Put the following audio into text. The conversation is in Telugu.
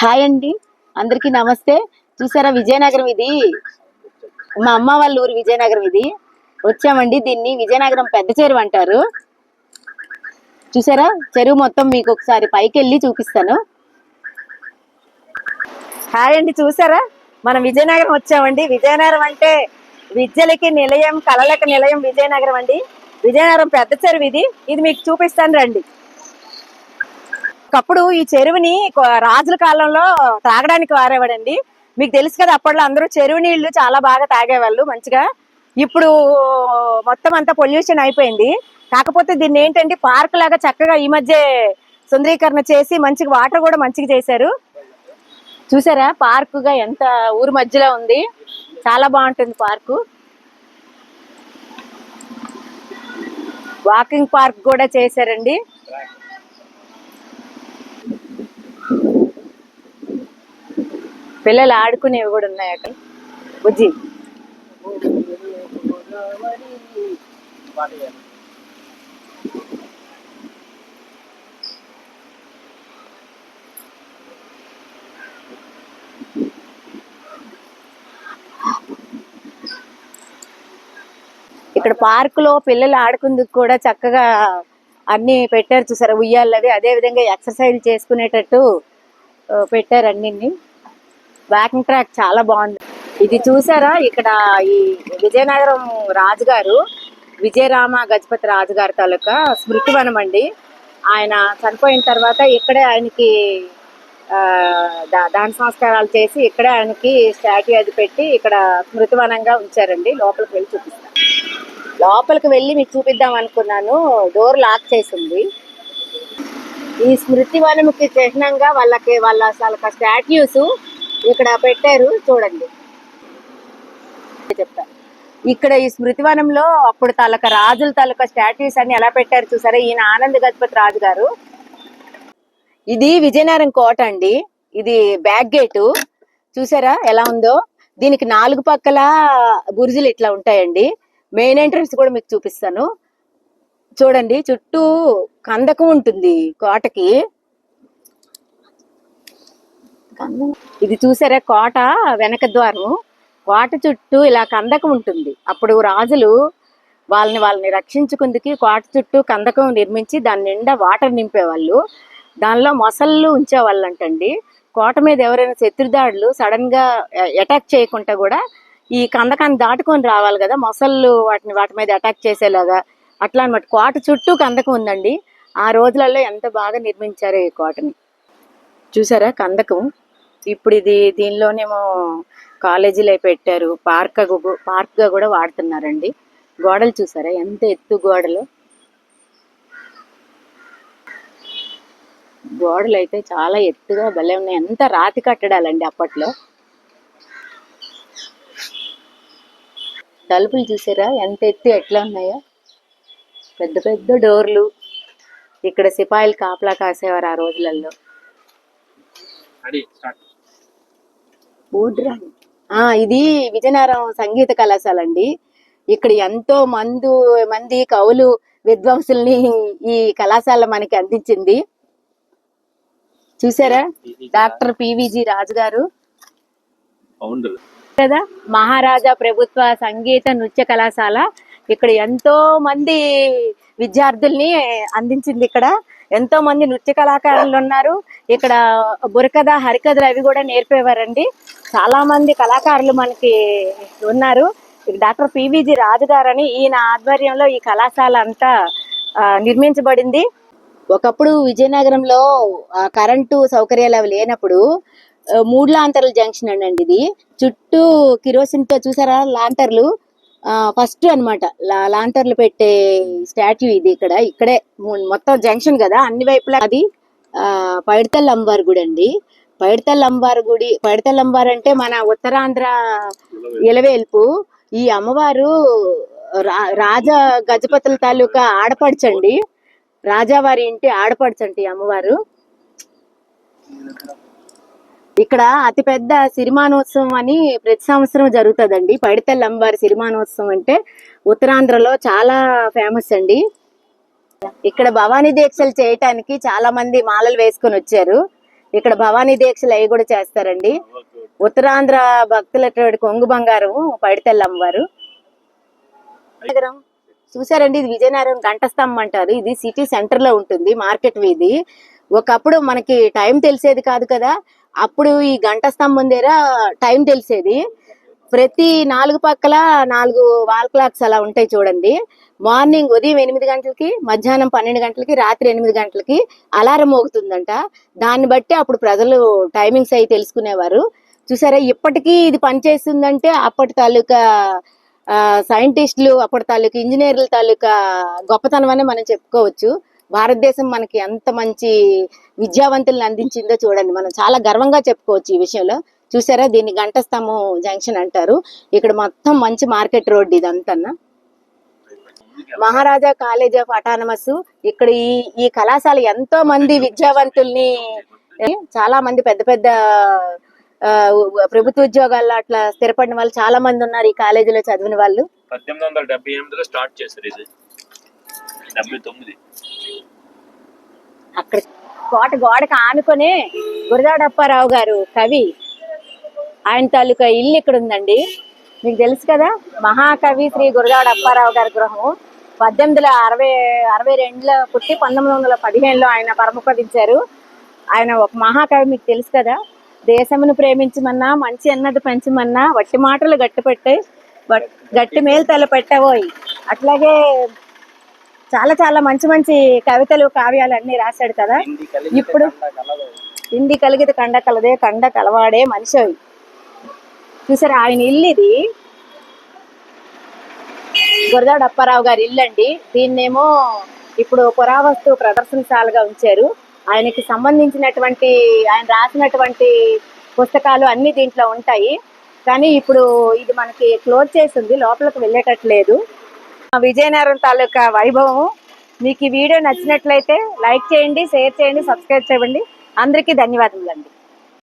హాయ్ అండి. అందరికీ నమస్తే. చూసారా విజయనగరం ఇది? మా అమ్మ వాళ్ళ ఊరు విజయనగరం ఇది. వచ్చామండి దీన్ని. విజయనగరం పెద్ద చెరువు అంటారు. చూసారా? చెరువు మొత్తం మీకు ఒకసారి పైకి వెళ్ళి చూపిస్తాను. హాయ్ అండి. చూసారా? మనం విజయనగరం వచ్చామండి. విజయనగరం అంటే విద్యలకి నిలయం కళలకి నిలయం విజయనగరం అండి. విజయనగరం పెద్ద చెరువు ఇది. ఇది మీకు చూపిస్తాను రండి. ఒకప్పుడు ఈ చెరువుని రాజుల కాలంలో తాగడానికి వారేవాడండి. మీకు తెలుసు కదా అప్పట్లో అందరూ చెరువు నీళ్ళు చాలా బాగా తాగేవాళ్ళు మంచిగా. ఇప్పుడు మొత్తం అంతా పొల్యూషన్ అయిపోయింది. కాకపోతే దీన్ని ఏంటంటే పార్క్ లాగా చక్కగా ఈ మధ్య సుందరీకరణ చేసి మంచిగా వాటర్ కూడా మంచిగా చేశారు. చూసారా పార్క్గా ఎంత ఊరు మధ్యలో ఉంది. చాలా బాగుంటుంది పార్కు. వాకింగ్ పార్క్ కూడా చేశారండి. పిల్లలు ఆడుకునేవి కూడా ఉన్నాయి అక్కడ. బుజ్జి. ఇక్కడ పార్క్లో పిల్లలు ఆడుకుందుకు కూడా చక్కగా అన్ని పెట్టారు చూసారా? ఉయ్యాలవి అదే విధంగా ఎక్సర్సైజ్ చేసుకునేటట్టు పెట్టారు అన్ని వాకింగ్ ట్రాక్ చాలా బాగుంది. ఇది చూసారా? ఇక్కడ ఈ విజయనగరం రాజుగారు విజయరామ గజపతి రాజుగారి తాలూకా స్మృతివనం అండి. ఆయన చనిపోయిన తర్వాత ఇక్కడే ఆయనకి దా- దాన సంస్కారాలు చేసి ఇక్కడే ఆయనకి స్టాట్యూ అది పెట్టి ఇక్కడ స్మృతివనంగా ఉంచారండి. లోపలికి వెళ్ళి చూపిస్తాను లోపలికి వెళ్ళి మీకు చూపిద్దాం అనుకున్నాను. డోర్ లాక్ చేసింది. ఈ స్మృతివనంకి చిహ్నంగా వాళ్ళకి వాళ్ళ వాళ్ళ స్టాట్యూస్ ఇక్కడ పెట్టారు చూడండి. చెప్తా. ఇక్కడ ఈ స్మృతివనంలో అప్పుడు తాలూకా రాజుల తాలూకా స్టాట్యూస్ అన్ని ఎలా పెట్టారు చూసారా? ఈయన ఆనంద్ గజపతి రాజు గారు. ఇది విజయనగరం కోట అండి. ఇది బ్యాక్ గేటు. చూసారా ఎలా ఉందో? దీనికి నాలుగు పక్కల బురుజులు ఇట్లా ఉంటాయండి. మెయిన్ ఎంట్రన్స్ కూడా మీకు చూపిస్తాను. చూడండి చుట్టూ కందకం ఉంటుంది కోటకి. ఇది చూసారా? కోట వెనక ద్వారం కోట చుట్టూ ఇలా కందకం ఉంటుంది. అప్పుడు రాజులు వాళ్ళని వాళ్ళని రక్షించుకుందుకి కోట చుట్టూ కందకం నిర్మించి దాని నిండా వాటర్ నింపేవాళ్ళు. దానిలో మొసళ్ళు ఉంచేవాళ్ళు అంటండి కోట మీద ఎవరైనా శత్రుదాడులు సడన్గా అటాక్ చేయకుండా కూడా ఈ కందకాన్ని దాటుకొని రావాలి కదా. మొసళ్ళు వాటిని వాటి మీద అటాక్ చేసేలాగా. అట్లా అన్నమాట. కోట చుట్టూ కందకం ఉందండి. ఆ రోజులలో ఎంత బాగా నిర్మించారు ఈ కోటని. చూసారా? కందకం ఇప్పుడు ఇది దీనిలోనేమో కాలేజీలో పెట్టారు. పార్క్ పార్క్గా కూడా వాడుతున్నారండి. గోడలు చూసారా? ఎంత ఎత్తు గోడలు? గోడలు అయితే చాలా ఎత్తుగా భలే ఉన్నాయి. ఎంత రాతి కట్టడాలండి అప్పట్లో. తలుపులు చూసారా? ఎంత ఎత్తు ఎట్లా ఉన్నాయో? పెద్ద పెద్ద డోర్లు. ఇక్కడ సిపాయిలు కాపలా కాసేవారు ఆ రోజులలో స్టార్ట్. ఆ ఇది విజయనగరం సంగీత కళాశాల అండి ఇక్కడ ఎంతో మందు మంది కవులు విద్వాంసుల్ని ఈ కళాశాల మనకి అందించింది. చూసారా? డాక్టర్ పివిజి రాజు గారు. కదా? మహారాజా ప్రభుత్వ సంగీత నృత్య కళాశాల. ఇక్కడ ఎంతో మంది విద్యార్థుల్ని అందించింది ఇక్కడ. ఎంతో మంది నృత్య కళాకారులు ఉన్నారు. ఇక్కడ బురకథ హరికథలు అవి కూడా నేర్పేవారండి. చాలా మంది కళాకారులు మనకి ఉన్నారు. డాక్టర్ పివిజి రాజు గారని ఈయన ఆధ్వర్యంలో ఈ కళాశాల అంతా నిర్మించబడింది. ఒకప్పుడు విజయనగరంలో కరెంటు సౌకర్యాలు అవి లేనప్పుడు మూడు లాంతర్ల జంక్షన్ అండి ఇది. చుట్టూ కిరోసిన్తో చూసారా లాంతర్లు ఫస్ట్ అన్నమాట. లాంటర్లు లాంతర్లు పెట్టే స్టాట్యూ ఇది ఇక్కడ. ఇక్కడే మొత్తం జంక్షన్ కదా. అన్ని వైపులా అది ఆ, పైడితల్లి అమ్మవారి గుడి అండి. పైడితల్లి అమ్మవారి గుడి పైడితల్లి అమ్మవారు అంటే మన ఉత్తరాంధ్ర ఇలవేల్పు ఈ అమ్మవారు రా- రాజా గజపతుల తాలూకా ఆడపడచండి. రాజావారి ఇంటి ఆడపడచండి ఈ అమ్మవారు. ఇక్కడ అతిపెద్ద సిరిమానోత్సవం అని ప్రతి సంవత్సరం జరుగుతుందండి. పైడితల్లి అమ్మవారి సిరిమానోత్సవం అంటే ఉత్తరాంధ్రలో చాలా ఫేమస్ అండి. ఇక్కడ భవానీ దీక్షలు చేయటానికి చాలా మంది మాలలు వేసుకొని వచ్చారు. ఇక్కడ భవానీ దీక్షలు అవి కూడా చేస్తారండి. ఉత్తరాంధ్ర భక్తుల కొంగు బంగారం పడితెల్ల అమ్మవారు. నగరం చూసారండి ఇది విజయనగరం గంటస్తంభం అంటారు. ఇది సిటీ సెంటర్లో ఉంటుంది మార్కెట్ వీధి. ఒకప్పుడు మనకి టైం తెలిసేది కాదు కదా. అప్పుడు ఈ గంట స్తంభం దగ్గర టైం తెలిసేది. ప్రతి నాలుగు పక్కల నాలుగు వాల్ క్లాక్స్ అలా ఉంటాయి చూడండి. మార్నింగ్ ఉదయం ఎనిమిది గంటలకి మధ్యాహ్నం పన్నెండు గంటలకి రాత్రి ఎనిమిది గంటలకి అలారం మోగుతుందంట. దాన్ని బట్టి అప్పుడు ప్రజలు టైమింగ్స్ అవి తెలుసుకునేవారు. చూసారా ఇప్పటికీ ఇది పనిచేస్తుందంటే అప్పటి తాలూకా సైంటిస్టులు అప్పటి తాలూకా ఇంజనీర్ల తాలూకా గొప్పతనం అని మనం చెప్పుకోవచ్చు. భారతదేశం మనకి ఎంత మంచి విద్యావంతులను అందించిందో చూడండి. మనం చాలా గర్వంగా చెప్పుకోవచ్చు ఈ విషయంలో. చూసారా? దీన్ని గంటస్తంభం జంక్షన్ అంటారు. ఇక్కడ మొత్తం మంచి మార్కెట్ రోడ్ ఇదంతన్నా మహారాజా కాలేజ్ ఆఫ్ అటానమస్. ఇక్కడ ఈ ఈ కళాశాల ఎంతో మంది విద్యావంతుల్ని చాలా మంది పెద్ద పెద్ద ప్రభుత్వ ఉద్యోగాల్లో అట్లా స్థిరపడిన వాళ్ళు చాలా మంది ఉన్నారు ఈ కాలేజీలో చదివిన వాళ్ళు. పద్దెనిమిది వందల డెబ్బై ఎనిమిదిలో స్టార్ట్ చేశారు ఇది. డెబ్బై తొమ్మిది. అక్కడ కోట గోడకు ఆనుకొని గురదాడప్పారావు గారు కవి. ఆయన తాలూకా ఇల్లు ఇక్కడ ఉందండి. మీకు తెలుసు కదా మహాకవి శ్రీ గురదాడ అప్పారావు గారి గృహము. పద్దెనిమిది వందల అరవై అరవై రెండులో పుట్టి పంతొమ్మిది వందల పదిహేనులో ఆయన పరమపదించారు. ఆయన ఒక మహాకవి మీకు తెలుసు కదా దేశమును ప్రేమించమన్నా మంచి అన్నది పెంచమన్నా వట్టి మాటలు గట్టి పెట్టే గట్టి మేలు తల పెట్టబోయి అట్లాగే చాలా చాలా మంచి మంచి కవితలు కావ్యాలు అన్ని రాశాడు కదా. ఇప్పుడు హిందీ కలిగితే కండ కలదే కండ కలవాడే మనిషి చూసారా ఆయన ఇల్లు ఇది. గురదాడ అప్పారావు గారి ఇల్లు అండి. దీన్నేమో ఇప్పుడు పురావస్తు ప్రదర్శనశాలగా ఉంచారు. ఆయనకి సంబంధించినటువంటి ఆయన రాసినటువంటి పుస్తకాలు అన్ని దీంట్లో ఉంటాయి. కానీ ఇప్పుడు ఇది మనకి క్లోజ్ చేసింది లోపలికి వెళ్ళేటట్లేదు. విజయనగరం తాలూకా వైభవం మీకు ఈ వీడియో నచ్చినట్లయితే లైక్ చేయండి షేర్ చేయండి సబ్స్క్రైబ్ చేయండి. అందరికీ ధన్యవాదములండి.